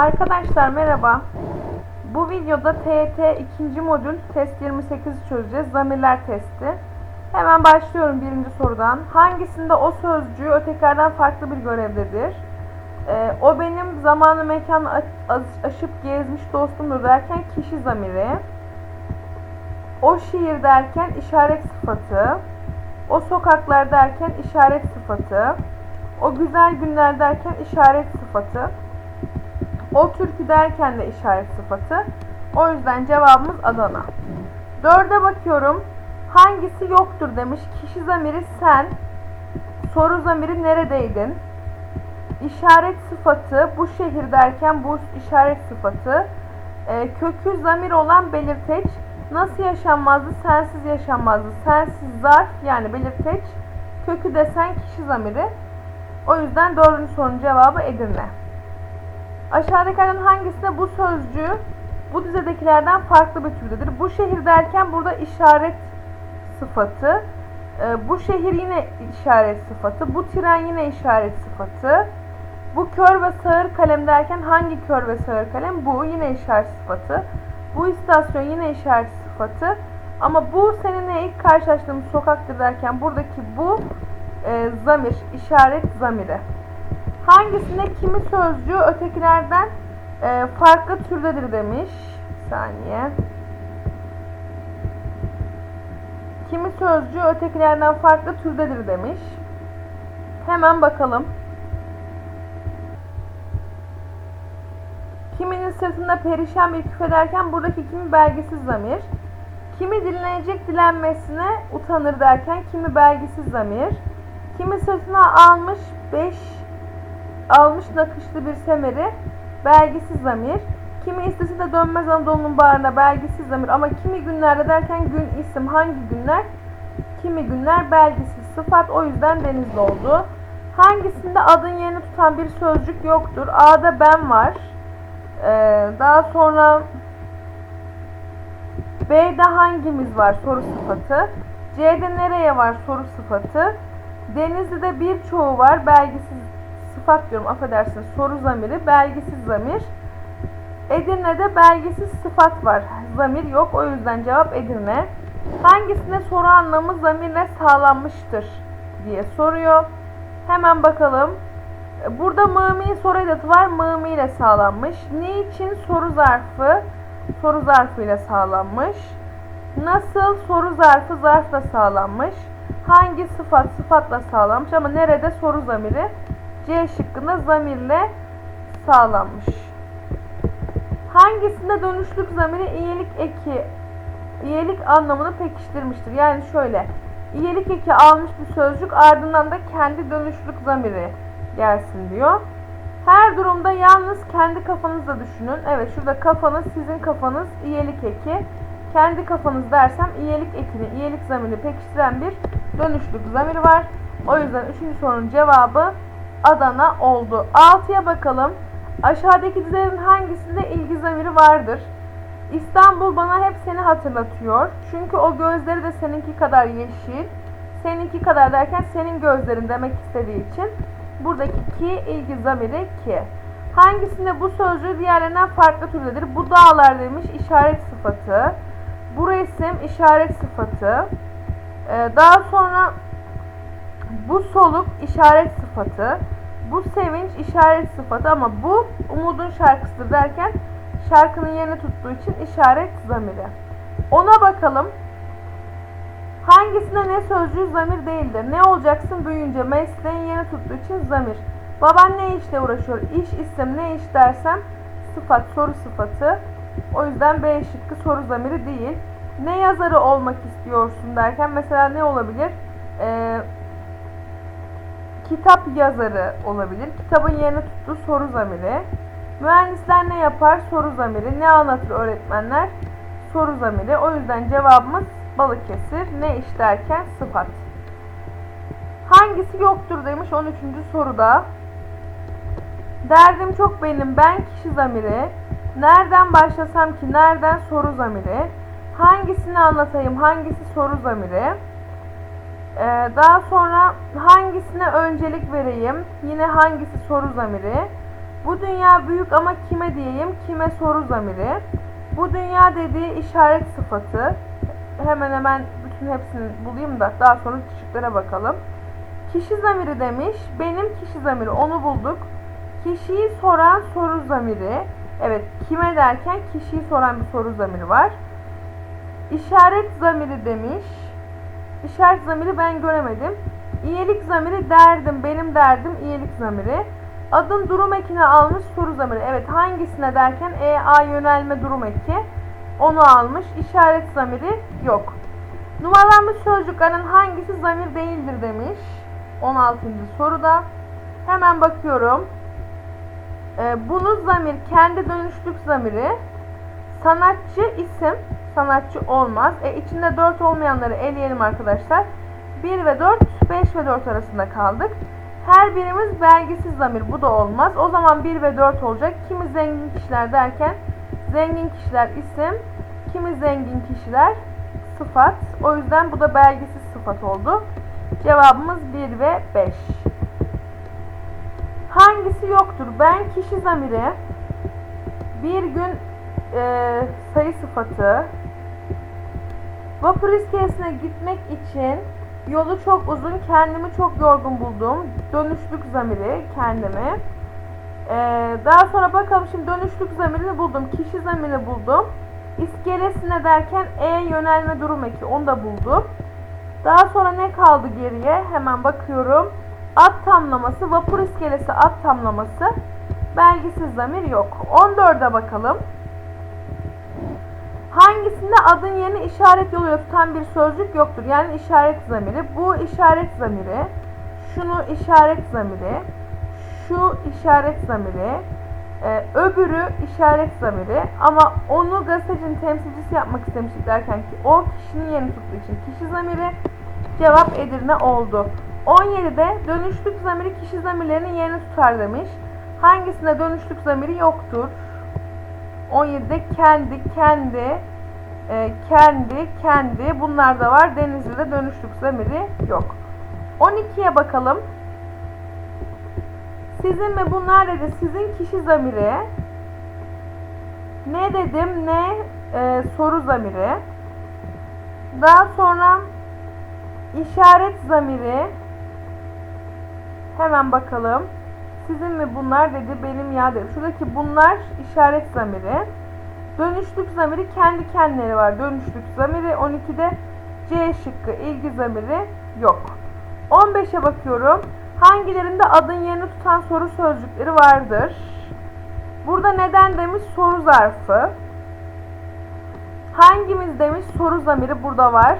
Arkadaşlar merhaba. Bu videoda TET 2. modül test 28 çözeceğiz. Zamirler testi. Hemen başlıyorum birinci sorudan. Hangisinde o sözcüğü ötekilerden farklı bir görevdedir? Ee, o benim zamanı mekanı aşıp gezmiş dostumdur derken kişi zamiri. O şiir derken işaret sıfatı. O sokaklar derken işaret sıfatı. O güzel günler derken işaret sıfatı. O türkü derken de işaret sıfatı. O yüzden cevabımız Adana. Dörde bakıyorum. Hangisi yoktur demiş. Kişi zamiri sen. Soru zamiri neredeydin? İşaret sıfatı bu şehir derken bu işaret sıfatı. Ee, kökü zamir olan belirteç. Nasıl yaşanmazdı? Sensiz yaşanmazdı. Sensiz zarf yani belirteç. Kökü desen kişi zamiri. O yüzden dördüncü sorunun cevabı Edirne. Aşağıdakilerden hangisinde bu sözcüğü bu dizedekilerden farklı bir türdedir? Bu şehir derken burada işaret sıfatı. Ee, bu şehir yine işaret sıfatı. Bu tren yine işaret sıfatı. Bu kör ve sağır kalem derken hangi kör ve sağır kalem? Bu yine işaret sıfatı. Bu istasyon yine işaret sıfatı. Ama bu seninle ilk karşılaştığımız sokaktır derken buradaki bu e, zamir, işaret zamiri. Hangisinde kimi sözcüğü ötekilerden e, farklı türdedir demiş. Bir saniye. Kimi sözcüğü ötekilerden farklı türdedir demiş. Hemen bakalım. Kiminin sırtında perişan bir küfe derken buradaki kimi belgesiz zamir. Kimi dinlenecek dilenmesine utanır derken kimi belgesiz zamir. Kimi sırtına almış beş almış nakışlı bir semeri belgisiz zamir. Kimi istese de dönmez Anadolu'nun bağrına belgisiz zamir ama kimi günlerde derken gün isim hangi günler? Kimi günler belgisiz sıfat o yüzden denizli oldu. Hangisinde adın yerini tutan bir sözcük yoktur? A'da ben var. Ee, daha sonra B'de hangimiz var soru sıfatı. C'de nereye var soru sıfatı. Denizli'de birçoğu var belgisiz sıfat diyorum affedersiniz soru zamiri belgisiz zamir. Edirne'de belgisiz sıfat var. Zamir yok o yüzden cevap Edirne. Hangisinde soru anlamı zamirle sağlanmıştır diye soruyor. Hemen bakalım. Burada mımi soru edatı var. Mımi ile sağlanmış. Niçin soru zarfı soru zarfı ile sağlanmış. Nasıl soru zarfı zarfla sağlanmış. Hangi sıfat sıfatla sağlanmış ama nerede soru zamiri C zamirle sağlanmış. Hangisinde dönüşlük zamiri iyilik eki iyilik anlamını pekiştirmiştir? Yani şöyle iyilik eki almış bir sözcük ardından da kendi dönüşlük zamiri gelsin diyor. Her durumda yalnız kendi kafanızla düşünün. Evet şurada kafanız sizin kafanız iyilik eki. Kendi kafanız dersem iyilik ekini, iyilik zamirini pekiştiren bir dönüşlük zamiri var. O yüzden üçüncü sorunun cevabı Adana oldu. 6'ya bakalım. Aşağıdaki dizelerin hangisinde ilgi zamiri vardır? İstanbul bana hep seni hatırlatıyor. Çünkü o gözleri de seninki kadar yeşil. Seninki kadar derken senin gözlerin demek istediği için buradaki ki ilgi zamiri ki. Hangisinde bu sözcüğü diğerlerinden farklı türdedir? Bu dağlar demiş işaret sıfatı. Bu resim işaret sıfatı. Ee, daha sonra bu soluk işaret sıfatı. Bu sevinç işaret sıfatı ama bu umudun şarkısıdır derken şarkının yerini tuttuğu için işaret zamiri. Ona bakalım. Hangisinde ne sözcüğü zamir değildir? Ne olacaksın büyüyünce mesleğin yerini tuttuğu için zamir. Baban ne işle uğraşıyor? İş isim ne iş dersem sıfat soru sıfatı. O yüzden B şıkkı soru zamiri değil. Ne yazarı olmak istiyorsun derken mesela ne olabilir? Ee, kitap yazarı olabilir. Kitabın yerini tuttuğu soru zamiri. Mühendisler ne yapar? Soru zamiri. Ne anlatır öğretmenler? Soru zamiri. O yüzden cevabımız Balıkesir. Ne iş derken sıfat. Hangisi yoktur demiş 13. soruda. Derdim çok benim. Ben kişi zamiri. Nereden başlasam ki? Nereden soru zamiri. Hangisini anlatayım? Hangisi soru zamiri? Ee, daha sonra hangisine öncelik vereyim? Yine hangisi soru zamiri? Bu dünya büyük ama kime diyeyim? Kime soru zamiri. Bu dünya dediği işaret sıfatı. Hemen hemen bütün hepsini bulayım da daha sonra şıklara bakalım. Kişi zamiri demiş. Benim kişi zamiri onu bulduk. Kişiyi soran soru zamiri. Evet kime derken kişiyi soran bir soru zamiri var. İşaret zamiri demiş. İşaret zamiri ben göremedim. İyilik zamiri derdim, benim derdim iyilik zamiri. Adın durum ekini almış soru zamiri. Evet hangisine derken E, A yönelme durum eki. Onu almış. İşaret zamiri yok. Numaralanmış sözcüklerin hangisi zamir değildir demiş. 16. soruda. Hemen bakıyorum. Ee, bunu zamir kendi dönüşlük zamiri. Sanatçı isim. Sanatçı olmaz. E içinde 4 olmayanları eleyelim arkadaşlar. 1 ve 4, 5 ve 4 arasında kaldık. Her birimiz belgisiz zamir. Bu da olmaz. O zaman 1 ve 4 olacak. Kimi zengin kişiler derken zengin kişiler isim, kimi zengin kişiler sıfat. O yüzden bu da belgisiz sıfat oldu. Cevabımız 1 ve 5. Hangisi yoktur? Ben kişi zamiri, bir gün e, sayı sıfatı, vapur iskelesine gitmek için yolu çok uzun, kendimi çok yorgun buldum. Dönüşlük zamiri, kendimi. Ee, daha sonra bakalım şimdi dönüşlük zamirini buldum. Kişi zamirini buldum. İskelesine derken E yönelme durum eki onu da buldum. Daha sonra ne kaldı geriye? Hemen bakıyorum. At tamlaması, vapur iskelesi at tamlaması. Belgisiz zamir yok. 14'e bakalım. Hangisinde adın yerini işaret yoluyla tutan bir sözcük yoktur? Yani işaret zamiri. Bu işaret zamiri. Şunu işaret zamiri. Şu işaret zamiri. Ee, öbürü işaret zamiri. Ama onu gazetecinin temsilcisi yapmak istemiştik derken ki o kişinin yerini tuttuğu için kişi zamiri. Cevap Edirne oldu. 17'de dönüşlük zamiri kişi zamirlerinin yerini tutar demiş. Hangisinde dönüşlük zamiri yoktur? 17'de kendi, kendi, e, kendi, kendi bunlar da var. Denizli'de dönüşlük zamiri yok. 12'ye bakalım. Sizin ve bunlar dedi. Sizin kişi zamiri. Ne dedim? Ne? e, soru zamiri. Daha sonra işaret zamiri. Hemen bakalım. Sizin mi bunlar dedi benim ya dedi. Şuradaki bunlar işaret zamiri. Dönüşlük zamiri kendi kendileri var. Dönüşlük zamiri 12'de C şıkkı ilgi zamiri yok. 15'e bakıyorum. Hangilerinde adın yerini tutan soru sözcükleri vardır? Burada neden demiş soru zarfı. Hangimiz demiş soru zamiri burada var.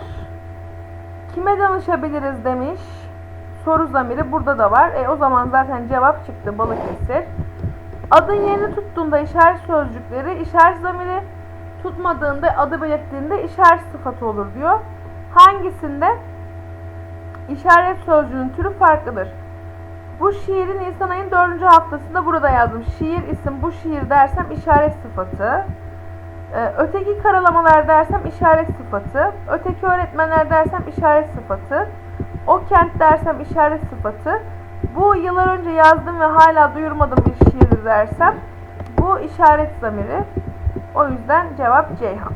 Kime danışabiliriz demiş. Soru zamiri burada da var. E o zaman zaten cevap çıktı Balıkesir. Adın yerini tuttuğunda işaret sözcükleri işaret zamiri tutmadığında adı belirttiğinde işaret sıfatı olur diyor. Hangisinde işaret sözcüğünün türü farklıdır? Bu şiiri Nisan ayın 4. haftasında burada yazdım. Şiir isim bu şiir dersem işaret sıfatı. Ee, öteki karalamalar dersem işaret sıfatı. Öteki öğretmenler dersem işaret sıfatı. O kent dersem işaret sıfatı. Bu yıllar önce yazdım ve hala duyurmadığım bir şiirdir dersem bu işaret zamiri. O yüzden cevap Ceyhan.